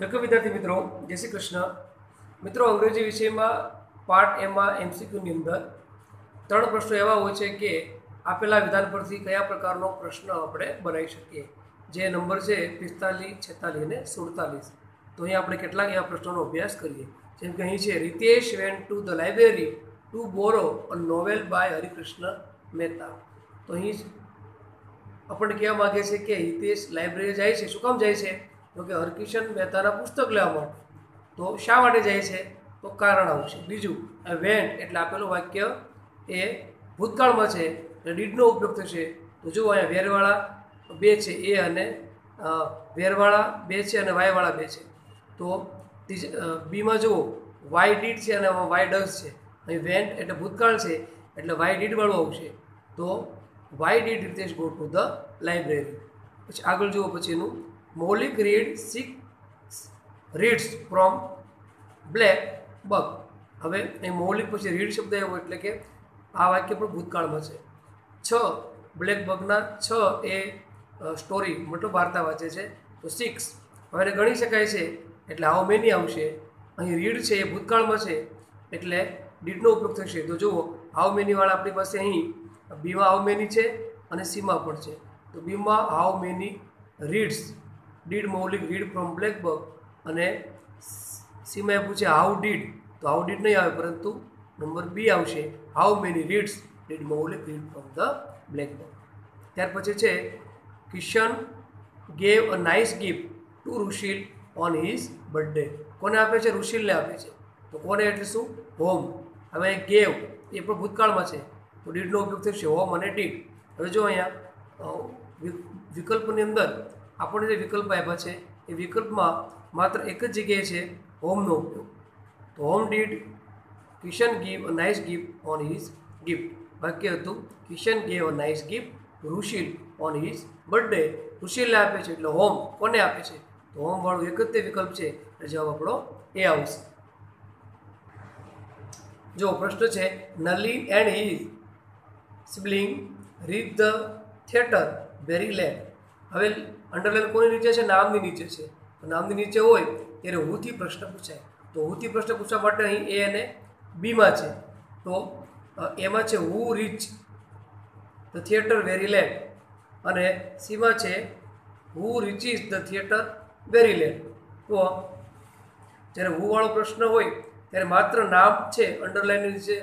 Welcome વિદ્યાર્થી મિત્રો, જય શ્રી કૃષ્ણ. મિત્રો, અંગ્રેજી વિષયમાં પાર્ટ એમાં એમસીક્યુની અંદર ત્રણ પ્રશ્નો એવા હોય છે કે આપેલા વિધાન પરથી કયા પ્રકારનો પ્રશ્ન આપણે બનાવી શકીએ. જે નંબર છે પિસ્તાલીસ, છેતાલીસ અને સુડતાલીસ. તો અહીં આપણે કેટલાક એવા પ્રશ્નોનો અભ્યાસ કરીએ. જેમ કે અહીં છે, Ritesh went to the library to borrow a novel by Harikrishna Mehta. તો અહીં આપણને કહેવા માગે છે કે હિતેશ લાઇબ્રેરી જાય છે. શું કામ જાય છે? તો કે હરકિશન મહેતાના પુસ્તક લેવા માટે તો શા માટે જાય છે? તો કારણ આવશે. બીજું વેન્ટ એટલે આપેલું વાક્ય એ ભૂતકાળમાં છે એટલે ડીડનો ઉપયોગ થશે. તો જુઓ અહીંયા વેરવાળા બે છે, એ અને વેરવાળા બે છે અને વાયવાળા બે છે. તો બીમાં જુઓ, વાય ડીડ છે અને વાય ડસ છે. અહીં વેન્ટ એટલે ભૂતકાળ છે, એટલે વાય ડીડવાળું આવશે. તો why did Ritesh go to the library. પછી આગળ જુઓ પછીનું Maulik read six reads from black bug હવે અહીં મૌલિક પછી રીડ શબ્દ એવો એટલે કે આ વાક્ય પણ ભૂતકાળમાં છે. છ બ્લેક બગના છ એ સ્ટોરી મતલબ વાર્તા વાંચે છે. તો સિક્સ હવે એને ગણી શકાય છે એટલે હાઉ મેની આવશે? અહીં રીડ છે એ ભૂતકાળમાં છે એટલે ડીડનો ઉપયોગ થશે. તો જુઓ, હાઉ મેનીવાળા આપણી પાસે અહીં બીમાં હાઉ મેની છે અને સીમાં પણ છે. તો બીમાં how many reads did Maulik read from black bug અને સીમાં એ પૂછે હાઉ ડીડ તો હાઉ ડીડ નહીં આવે, પરંતુ નંબર બી આવશે. How many reads did Maulik read from the black bug ત્યાર પછી છે, Kishan gave a nice gift to Rushil on his birthday કોને આપે છે? ઋષિલને આપે છે. તો કોને? એટલે શું? હોમ. હવે ગેવ એ પણ ભૂતકાળમાં છે. તો ડીડનો ઉપયોગ થશે. હોમ અને ડીડ હવે જો અહીંયા વિકલ્પની અંદર આપણને જે વિકલ્પ આપ્યા છે, એ વિકલ્પમાં માત્ર એક જ જગ્યાએ છે, હોમનો ઉપયોગ. તો whom did Kishan give a nice gift on his gift વાક્ય હતું Kishan gave a nice gift Rushil on his birthday ઋષિલને આપે છે, એટલે હોમ કોને આપે છે? તો હોમ એક જ તે વિકલ્પ છે, એટલે જવાબ આપણો એ આવશે. જો પ્રશ્ન છે Nalin and his sibling reached the theatre very late હવે અંડરલાઈન કોની નીચે છે? નામની નીચે છે. તો નામની નીચે હોય ત્યારે હુથી પ્રશ્ન પૂછાય. તો હુથી પ્રશ્ન પૂછવા માટે અહીં એ અને બીમાં છે. તો એમાં છે who reach the theatre very late અને સીમાં છે who reaches the theatre very late તો, જ્યારે હું વાળો પ્રશ્ન હોય, ત્યારે માત્ર નામ છે અંડરલાઇનની નીચે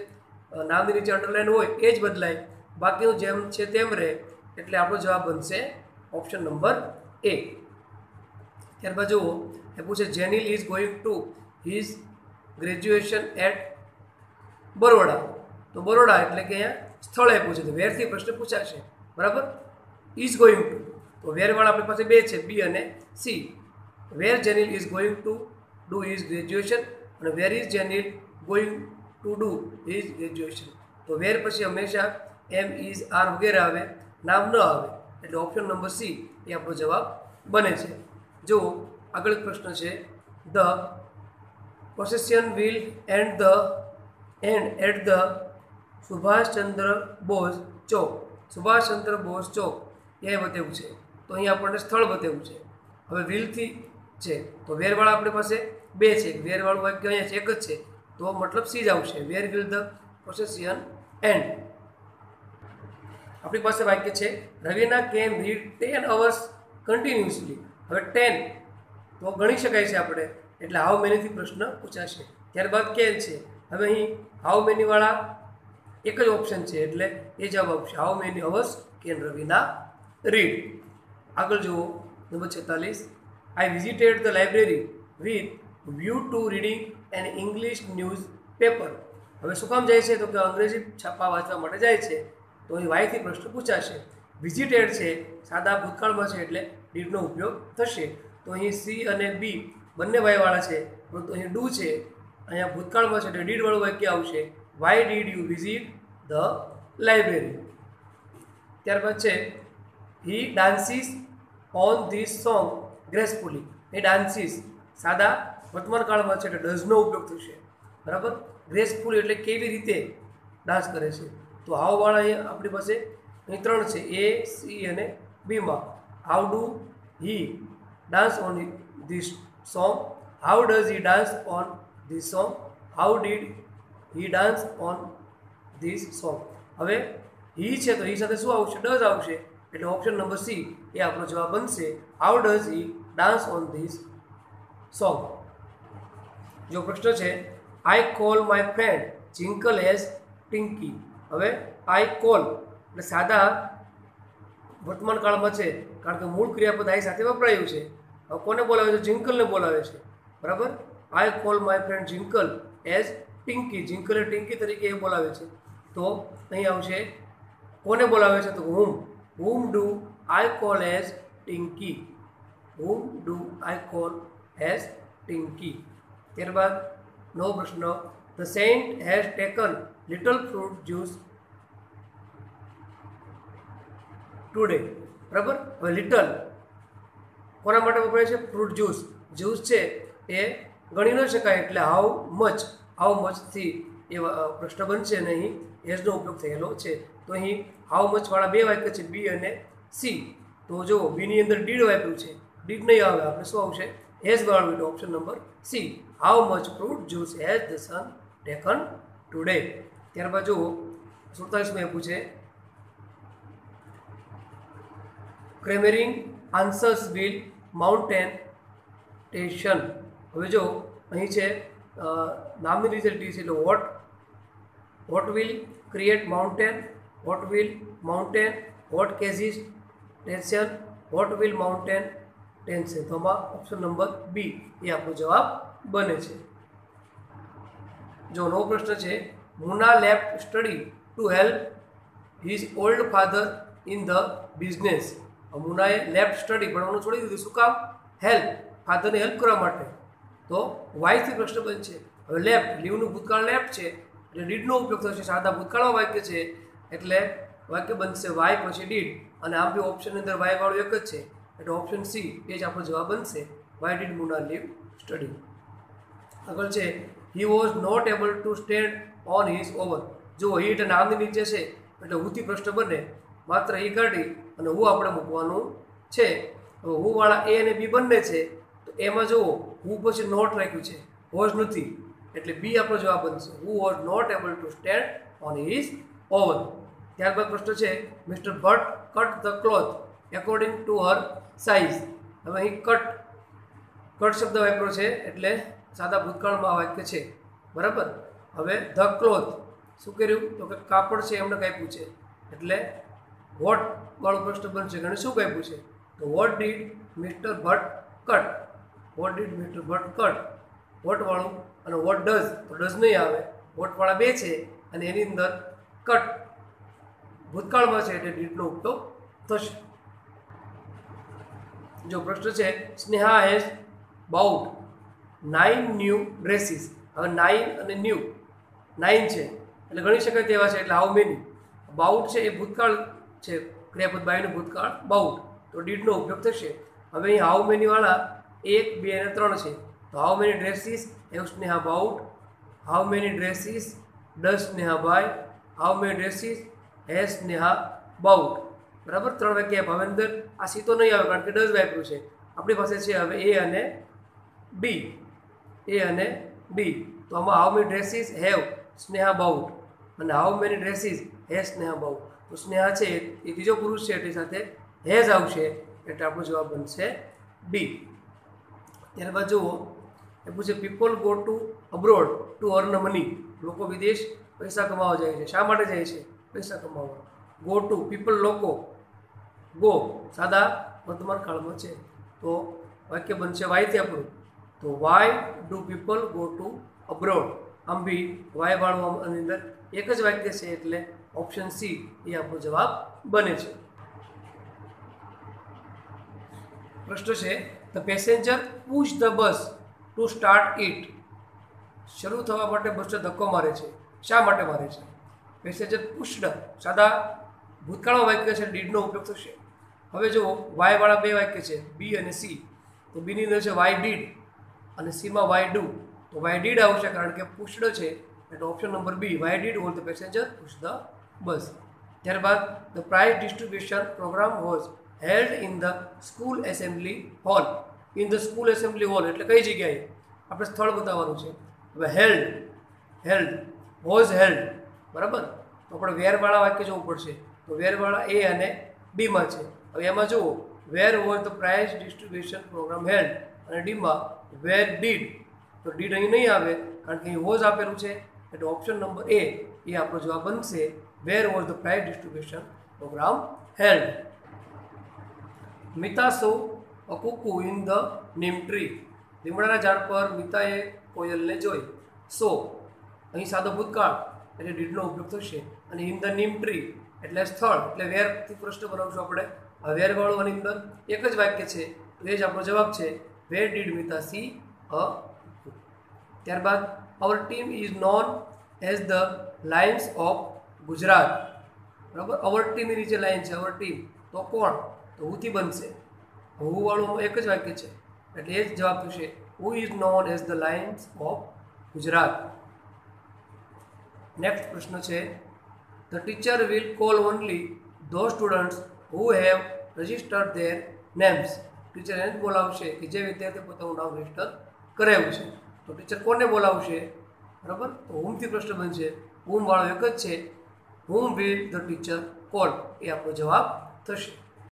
નામની નીચે અંડરલાઇન હોય, એ જ બદલાય. બાકીનું જેમ છે તેમ રહે. એટલે આપણો જવાબ બનશે ઓપ્શન નંબર એ. ત્યારબાદ જુઓ, એ પૂછે, Jenil is going to his graduation at Baroda? તો બરોડા એટલે કે અહીંયા સ્થળ આપ્યું છે. તો વેરથી પ્રશ્ન પૂછાશે. બરાબર? Is going to. તો વેરવાળા આપણી પાસે બે છે, બી અને C. Where Jenil is going to do his graduation અને where is Jenil going to do his graduation. તો વેર પછી હંમેશા એમ ઇઝ આર વગેરે આવે, નામ ન આવે. એટલે ઓપ્શન નંબર સી એ આપણો જવાબ બને છે. જો આગળ એક પ્રશ્ન છે. The procession will end the end at the Subhash Chandra Bose chowk. Subhash Chandra Bose chowk. એ બતાવ્યું છે. તો અહીં આપણને સ્થળ બતાવ્યું છે. હવે વિલથી છે. તો વેરવાળા આપણી પાસે બે છે. વેરવાળું વાક્ય અહીંયા છે, એક જ છે. તો મતલબ સી જ આવશે. Where will the procession end આપણી પાસે વાક્ય છે, Raveena can read ten hours continuously હવે ટેન તો ગણી શકાય છે આપણે. એટલે હાઉ મેનીથી પ્રશ્ન પૂછાશે. ત્યારબાદ કેન છે? હવે અહીં હાઉ મેનીવાળા એક જ ઓપ્શન છે, એટલે એ જવાબ આપશે how many hours can Raveena read આગળ જુઓ, નંબર છેતાલીસ. I visited the library with view to reading an English newspaper હવે શું કામ જાય છે? તો કે અંગ્રેજી છાપા વાંચવા માટે જાય છે. તો અહીં વાયથી પ્રશ્ન પૂછાશે. વિઝિટેડ છે, સાદા ભૂતકાળમાં છે એટલે ડીડનો ઉપયોગ થશે. તો અહીં સી અને બી બંને વાયવાળા છે, પરંતુ અહીં ડુ છે. અહીંયા ભૂતકાળમાં છે એટલે ડીડવાળું વાક્ય આવશે. Why did you visit the library ત્યારબાદ છે he dances on this song gracefully A dances સાદા વર્તમાનકાળમાં છે એટલે ડઝનો ઉપયોગ થશે. બરાબર? ગ્રેસફુલ એટલે કેવી રીતે ડાન્સ કરે છે? તો હાવવાળા અહીંયા આપણી પાસે અહીં ત્રણ છે, એ, સી અને બીમાં how do he dance on this song how does he dance on this song how did he dance on this song હવે હી છે તો હી સાથે શું આવશે? ડઝ આવશે. એટલે ઓપ્શન નંબર સી એ આપણો જવાબ બનશે. How does he dance on this song જો પ્રશ્ન છે I call my friend Jinkal as Tinki હવે આઈ કોલ એટલે સાદા વર્તમાન કાળમાં છે, કારણ કે મૂળ ક્રિયાપદ આઈ સાથે વપરાયું છે. હવે કોને બોલાવે છે? જિંકલને બોલાવે છે. બરાબર? I call, my friend Jinkal as Tinki જિંકલે Tinki તરીકે એ બોલાવે છે. તો અહીં આવશે, કોને બોલાવે છે? તો whom whom do I call as Tinki whom do I call as Tinki ત્યારબાદ નવો પ્રશ્ન. The saint has taken little fruit juice today બરાબર? હવે લિટલ કોના માટે વપરાય છે? ફ્રૂટ જ્યુસ જ્યુસ છે એ ગણી ન શકાય એટલે હાઉ મચ હાઉ મચથી એ પ્રશ્ન બનશે અને અહીં એજનો ઉપયોગ થયેલો છે. તો અહીં હાઉ મચવાળા બે વાક્ય છે બી અને સી તો જો બીની અંદર ડીડ વાપર્યું છે ડીડ નહીં આવે, આપણે શું આવશે? હેઝ વાળું option number C how much fruit juice has the son taken today ત્યારબાદ જુઓ, સુડતાલીસમાં આપ્યું છે. Cramming answers will mountain tension હવે જો અહીં છે નામની રીતે ટી છે, એટલે what what will create mountain what will mountain what causes tension what will mountain tension તો આમાં ઓપ્શન નંબર બી એ આપણો જવાબ બને છે. જો નવો પ્રશ્ન છે Muna left study to help his old father in the business મુનાએ left study ભણવાનું છોડી દીધું. શું કામ? હેલ્પ ફાધરને હેલ્પ કરવા માટે. તો વાયથી પ્રશ્ન બનશે હવે લેફ્ટ લીવનું ભૂતકાળ લેફ્ટ છે. એટલે ડીડનો ઉપયોગ થશે. સાદા ભૂતકાળમાં વાક્ય છે. એટલે વાક્ય બનશે વાય પછી ડીડ અને આમ બી ઓપ્શનની અંદર વાયવાળું એક જ છે. એટલે ઓપ્શન સી એ જ આપણો જવાબ બનશે. Why did Muna leave study આગળ છે. He was not able to stand on his over જો હીટ નામની નીચે છે, એટલે હુંથી પ્રશ્ન બને. માત્ર એ કાઢી અને હું આપણે મૂકવાનું છે. હવે હું વાળા એ અને બી બંને છે, તો એમાં જુઓ, હું પછી નોટ રાખ્યું છે. વોઝ નથી. એટલે બી આપણો જવાબ બનશે. Who was not able to stand on his over ત્યારબાદ પ્રશ્ન છે mister Bhatt cut the cloth according to her size હવે અહીં કટ કટ શબ્દ વાપરો છે, એટલે સાદા ભૂતકાળમાં વાક્ય છે. બરાબર? હવે ધ ક્લોથ શું કર્યું? તો કે કાપડ છે, એમને કાપ્યું છે એટલે વોટ વાળો પ્રશ્ન બનશે ઘણી શું કાપ્યું છે તો what did mister Bhatt cut what did mister Bhatt cut વોટવાળું અને વોટ ડઝ તો ડઝ નહીં આવે. વોટવાળા બે છે, અને એની અંદર કટ ભૂતકાળમાં છે, એટલે ડીટનો ઉપયોગ થશે. જો પ્રશ્ન છે, Sneha has bought nine new dresses હવે નાઇન અને ન્યૂ નાઇન છે. એટલે ગણી શકાય તેવા છે. એટલે હાઉ મેની બાઉટ છે એ ભૂતકાળ છે. ક્રિયાપદ બાયનું ભૂતકાળ બાઉટ તો ડીડનો ઉપયોગ થશે. હવે અહીં હાઉ મેનીવાળા એક, બે અને ત્રણ છે. તો how many dresses have Sneha bought how many dresses does Sneha buy how many dresses have Sneha bought બરાબર? ત્રણ વાક્ય. હવે અંદર આ સી તો નહીં આવે, કારણ કે ડઝ વાપર્યું છે. આપણી પાસે છે હવે એ અને બી. એ અને બી. તો આમાં how many dresses have. Sneha bought અને how many dresses has Sneha bought તો સ્નેહા છે એ ત્રીજો પુરુષ છે એટલી સાથે હેઝ આવશે, એટલે આપણો જવાબ બનશે બી ત્યારબાદ જુઓ, એ પૂછે people go to abroad to earn money લોકો વિદેશ પૈસા કમાવા જાય છે. શા માટે જાય છે? પૈસા કમાવા. ગો ટુ પીપલ લોકો ગો સાદા વર્તમાન કાળમાં છે. તો વાક્ય બનશે વાયથી આપણું તો why do people go to abroad આમ બી વાય વાળવાની અંદર એક જ વાક્ય છે એટલે ઓપ્શન સી એ આપણો જવાબ બને છે. પ્રશ્ન છે the passenger push the bus to start it શરૂ થવા માટે બસને ધક્કો મારે છે. શા માટે મારે છે? પેસેન્જર પુષ્ડ સાદા ભૂતકાળમાં વાક્ય છે ડીડનો ઉપયોગ થશે. હવે જો વાયવાળા બે વાક્ય છે બી અને સી તો બીની અંદર છે વાય ડીડ અને સીમાં વાય ડુ વાય ડીડ આવશે કારણ કે પુષ્ડ છે. એટલે option number B why did all the passenger push the bus ત્યારબાદ the prize distribution programme was held in the school assembly hall in the school assembly hall એટલે કઈ જગ્યાએ? આપણે સ્થળ બતાવવાનું છે. હવે હેલ્ડ હેલ્ડ વોઝ હેલ્ડ બરાબર? તો આપણે વેરવાળા વાક્ય જોવું પડશે. તો વેરવાળા એ અને બીમાં છે. હવે એમાં જુઓ. Where was the prize distribution programme held અને ડીમાં વેર ડીડ તો ડીડ અહીં નહીં આવે, કારણ કે અહીં વોઝ આપેલું છે. એટલે ઓપ્શન નંબર એ એ આપણો જવાબ બનશે where was the prize distribution programme held a cuckoo in the neem tree લીમડાના ઝાડ પર મિતાએ કોયલને જોઈ. સો, અહીં સાદો ભૂતકાળ, એટલે ડીડનો ઉપયોગ થશે. અને ઇન ધ નીમ ટ્રી એટલે સ્થળ, એટલે વેરથી પ્રશ્ન બનાવશું આપણે. આ વેરવાળું અને અંદર એક જ વાક્ય છે એ જ આપણો જવાબ છે વેર ડીડ મિતા સી અ ત્યારબાદ our team is known as the lions of Gujarat બરાબર? અવર ટીમની નીચે લાઈન છે અવર ટીમ તો કોણ? તો હુથી બનશે. હુવાળું એક જ વાક્ય છે. એટલે એ જ જવાબ થશે. Who is known as the lions of Gujarat next પ્રશ્ન છે. The teacher will call only those students who have registered their names teacher એને જ બોલાવશે કે જે વિદ્યાર્થી પોતાનું નામ રજિસ્ટર કરાવ્યું છે. તો ટીચર કોને બોલાવશે? બરાબર? તો હુમથી પ્રશ્ન બનશે. હુમ વાળો એક જ છે. Whom will the teacher call. એ આપણો જવાબ થશે.